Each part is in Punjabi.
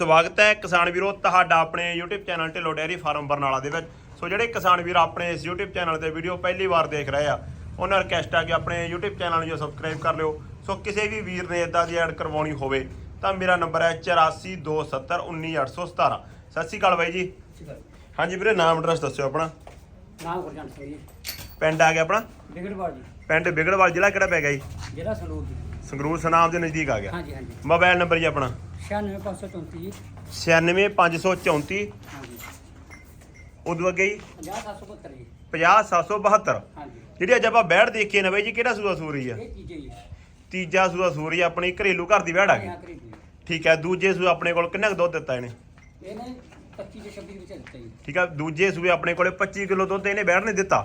ਸਵਾਗਤ ਹੈ ਕਿਸਾਨ ਵੀਰੋ ਤੁਹਾਡਾ ਆਪਣੇ YouTube channel Dhillon dairy farm Barnala ਦੇ ਵਿੱਚ। ਸੋ ਜਿਹੜੇ ਕਿਸਾਨ ਵੀਰ ਆਪਣੇ ਇਸ YouTube ਚੈਨਲ ਤੇ ਵੀਡੀਓ ਪਹਿਲੀ ਵਾਰ ਦੇਖ ਰਹੇ ਆ ਉਹਨਾਂ ਰਿਕਵੈਸਟ ਆ ਕਿ ਆਪਣੇ YouTube ਚੈਨਲ ਨੂੰ ਸਬਸਕ੍ਰਾਈਬ ਕਰ ਲਿਓ। ਸੋ ਕਿਸੇ ਵੀ ਵੀਰ ਨੇ ਇਦਾਂ ਦੀ ਐਡ ਕਰਵਾਉਣੀ ਹੋਵੇ ਤਾਂ ਮੇਰਾ ਨੰਬਰ ਹੈ 8427191817 ਸਤਿ ਸ਼੍ਰੀ ਅਕਾਲ ਬਾਈ ਜੀ। ਹਾਂਜੀ ਵੀਰੇ ਨਾਮ ਐਡਰੈਸ ਦੱਸਿਓ ਆਪਣਾ। ਨਾਮ ਗੁਰਜੰਟ ਸਿੰਘ ਜੀ। ਪਿੰਡ ਆ ਗਿਆ ਆਪਣਾ? ਬਿਗੜਵਾਲ ਜੀ। ਪਿੰਡ ਬਿਗੜਵਾਲ ਜ਼ਿਲ੍ਹਾ ਕਿਹੜਾ ਪੈ ਗਿਆ ਜੀ? ਜਿਹੜਾ ਸੰਗਰੂਰ ਜੀ। ਸੰਗਰੂਰ ਸਨਾਮ ਦੇ ਨਜ਼ਦੀਕ ਆ ਗਿਆ। ਹਾਂਜੀ ਹਾਂਜੀ। ਮੋਬਾਈਲ ਨੰਬਰ ਜੀ ਆਪਣਾ। 96534 ਜੀ 96534 ਹਾਂਜੀ। ਉਦੋਂ ਅੱਗੇ ਜੀ? 50772 ਜੀ। 50772 ਹਾਂਜੀ। ਜਿਹੜੀ ਅੱਜ ਆਪਾਂ ਬੈੜ ਦੇਖੀ ਨਾ ਬਾਈ ਜੀ ਕਿਹੜਾ ਸੂਆ ਸੂਰੀ ਆ? ਇਹ ਚੀਜ਼ੇ ਜੀ ਤੀਜਾ ਸੂਆ ਸੂਰੀ ਆ ਆਪਣੀ ਘਰੇਲੂ ਘਰ ਦੀ ਬੈੜ ਆ ਗਈ। ਠੀਕ ਹੈ ਦੂਜੇ ਸੂਆ ਆਪਣੇ ਕੋਲ ਕਿੰਨਾ ਕੁ ਦੁੱਧ ਦਿੱਤਾ ਇਹਨੇ? ਇਹਨੇ 25 ਤੇ 26 ਦੇ ਵਿੱਚ ਦਿੱਤਾ ਜੀ। ਠੀਕ ਹੈ ਦੂਜੇ ਸੂਏ ਆਪਣੇ ਕੋਲੇ 25 ਕਿਲੋ ਦੁੱਧ ਇਹਨੇ ਬੈੜ ਨੇ ਦਿੱਤਾ।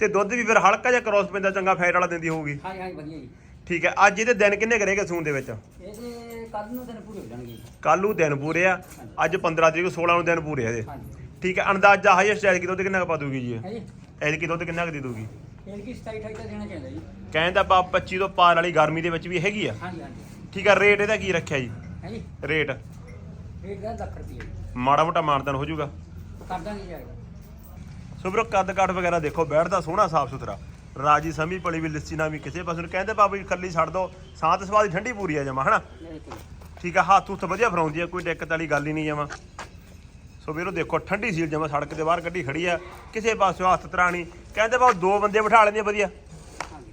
ਤੇ ਦੁੱਧ ਵੀ ਫਿਰ ਹਲਕਾ ਜਿਹਾ ਕ੍ਰੋਸ ਪੈਂਦਾ ਚੰਗਾ ਫੈਟ ਵਾਲਾ ਦਿੰਦੀ ਹੋਊਗੀ। ਹਾਂਜੀ ਹਾਂਜੀ ਵਧੀਆ ਜੀ। ਠੀਕ ਹੈ ਅੱਜ ਇਹਦੇ ਦਿਨ ਕਿੰਨੇ ਕਰੇਗਾ ਸੂਣ ਦੇ ਵਿੱਚ? ਇਹਦੇ ਕੱਲ ਨੂੰ ਦਿਨ ਪੂਰੇ ਹੋ ਜਾਣਗੇ। ਜੀ। ਕੱਲ ਨੂੰ ਦਿਨ ਪੂਰੇ ਆ। ਅੱਜ 15 ਤਰੀਕ 16 ਨੂੰ ਦਿਨ ਪੂਰੇ ਆ ਇਹਦੇ ਠੀਕ ਹੈ ਅੰਦਾਜ਼ਾ ਹਾਈਐਸਟ ਐਲ ਕੀ ਦੁੱਧ ਕਿੰਨਾ ਕੁ ਪਾ ਦੂਗੀ ਜੀ ਹੈ ਜੀ? ਐਲ ਕੀ ਦੁੱਧ ਕਿੰਨਾ ਕੁ ਦੇ ਦੂਗੀ? ਇਹ ਕੀ 27 28 ਦਾ ਦੇਣਾ ਚਾਹੀਦਾ ਜੀ। ਕਹਿੰਦਾ ਆਪਾਂ 25 ਤੋਂ ਪਾਰ ਵਾਲੀ ਗਰਮੀ ਦੇ ਵਿੱਚ ਵੀ ਹੈਗੀ ਆ। ਹਾਂਜੀ ਹਾਂਜੀ। ਠੀਕ ਹੈ ਰੇਟ ਇਹਦਾ ਕੀ ਰੱਖਿਆ ਜੀ? ਰੇਟ? ਰੇਟ ਦਾ ਲੱਖ ਰੁਪਏ ਜੀ। ਮਾੜਾ ਮੋਟਾ ਮਾਨਤਨ ਹੋ ਜਾਊਗਾ। ਕਰ ਦਾਂਗੇ ਸੋ ਵੀਰੋ ਕੱਦ ਕਾਠ ਵਗੈਰਾ ਦੇਖੋ ਬੈਠਦਾ ਸੋਹਣਾ ਸਾਫ਼ ਸੁਥਰਾ ਰਾਜੀ ਸਮੀ ਪਲੀ ਵੀ ਲਿੱਸੀ ਨਾ ਵੀ ਕਿਸੇ ਪਾਸੇ। ਨੂੰ ਕਹਿੰਦੇ ਬਾਬਾ ਜੀ ਖੱਲੀ ਛੱਡ ਦੋ ਸਾਂਤ ਸਵਾਦ ਠੰਡੀ ਪੂਰੀ ਆ ਜਮਾ ਹਨਾ? ਠੀਕ ਆ ਹੱਥ ਹੁੱਥ ਵਧੀਆ ਫਰਾਉਂਦੀ ਆ ਕੋਈ ਦਿੱਕਤ ਵਾਲੀ ਗੱਲ ਹੀ ਨਹੀਂ ਜਮਾ। ਸੋ ਵੀਰੋ ਦੇਖੋ ਠੰਡੀ ਸੀਲ ਜਮਾ ਸੜਕ ਦੇ ਬਾਹਰ ਗੱਡੀ ਖੜੀ ਆ। ਕਿਸੇ ਪਾਸੇ ਹੱਥ ਤਰਾਣੀ। ਕਹਿੰਦੇ ਬਾਬਾ ਦੋ ਬੰਦੇ ਬਿਠਾ ਲੈਂਦੇ ਵਧੀਆ।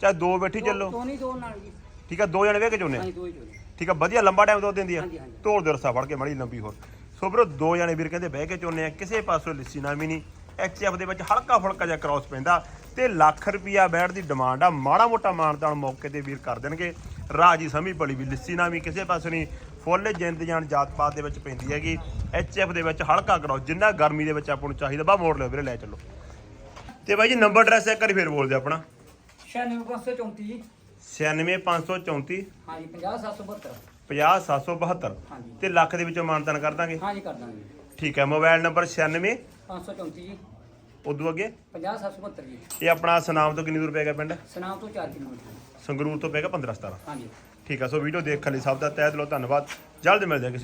ਚਾਹੇ ਦੋ ਬੈਠੀ ਚੱਲੋ। ਦੋ ਨਹੀਂ ਦੋ ਨਾਲ ਜੀ। ਠੀਕ ਆ ਦੋ ਜਣੇ ਵੇਖ ਕੇ ਚੋਨੇ ਹਾਂਜੀ ਦੋ ਹੀ ਚੋਲੇ ਠੀਕ ਆ ਵਧੀਆ ਲੰਬਾ ਟਾਈਮ ਦੁੱਧ ਦਿੰਦੀ ਆ। ਤੋੜ ਦੇ ਰਸਾ ਫੜ ਕੇ ਮੜੀ ਲੰਬੀ ਹੋਰ। ਸੋ ਵੀਰੋ ਦੋ ਜਣੇ ਵੀਰ ਕਹਿੰਦੇ ਬਹਿ ਕੇ ਚੋਨੇ ਆ। ਕਿਸੇ ਪਾਸੋਂ ਲਿੱਸੀ ਨਾ ਵੀ ਨਹੀਂ। ਐਚਐਫ ਦੇ ਵਿੱਚ ਹਲਕਾ ਫੁਲਕਾ ਜਿਹਾ ਕ੍ਰਾਸ ਪੈਂਦਾ ਤੇ ਲੱਖ ਰੁਪਿਆ ਬੈਠ ਦੀ ਡਿਮਾਂਡ ਆ। ਮਾੜਾ ਮੋਟਾ ਮਾਨਤਾਨ ਮੌਕੇ ਤੇ ਵੀਰ ਕਰ ਦੇਣਗੇ। ਰਾਜੀ ਸਮੀ ਬੜੀ ਵੀ ਲਿੱਸੀ ਨਾ ਵੀ ਕਿਸੇ ਪਾਸੇ ਨਹੀਂ। ਫੁੱਲ ਜਿੰਦ ਜਾਨ ਜਾਤ ਪਾਤ ਦੇ ਵਿੱਚ ਪੈਂਦੀ ਹੈਗੀ। ਐਚਐਫ ਦੇ ਵਿੱਚ ਹਲਕਾ ਕ੍ਰਾਸ ਜਿੰਨਾ ਗਰਮੀ ਦੇ ਵਿੱਚ ਆਪਾਂ ਨੂੰ ਚਾਹੀਦਾ ਬਾ ਮੋੜ ਲਿਓ ਵੀਰੇ ਲੈ ਚੱਲੋ। ਤੇ ਬਾਈ ਜੀ ਨੰਬਰ ਐਡਰੈਸ ਇੱਕ ਵਾਰੀ ਫੇਰ ਬੋਲ ਦਿਓ ਆਪਣਾ 96534 96534 ਹਾਂਜੀ 50772 50772 ਹਾਂਜੀ। ਤੇ ਲੱਖ ਦੇ ਵਿੱਚੋਂ ਮਾਨਤਾਨ ਕਰ ਦਾਂਗੇ? ਹਾਂਜੀ ਕਰ ਦਾਂਗੇ। ਠੀਕ ਹੈ ਮੋਬਾਈਲ ਨੰਬਰ 96 534 ਜੀ। ਉਦੋਂ ਅੱਗੇ? 50772 ਜੀ। ਇਹ ਆਪਣਾ ਸਨਾਮ ਤੋਂ ਕਿੰਨੀ ਦੂਰ ਪੈ ਗਿਆ ਪਿੰਡ? ਸਨਾਮ ਤੋਂ 4 ਕਿਲੋਮੀਟਰ। ਸੰਗਰੂਰ ਤੋਂ ਪੈ ਗਿਆ 15 17 ਹਾਂਜੀ। ਠੀਕ ਹੈ ਸੋ ਵੀਡੀਓ ਦੇਖਣ ਲਈ ਸਭ ਦਾ ਤਹਿ ਦਿਲੋਂ ਧੰਨਵਾਦ। ਜਲਦ ਮਿਲਦੇ ਹਾਂ ਕਿਸੇ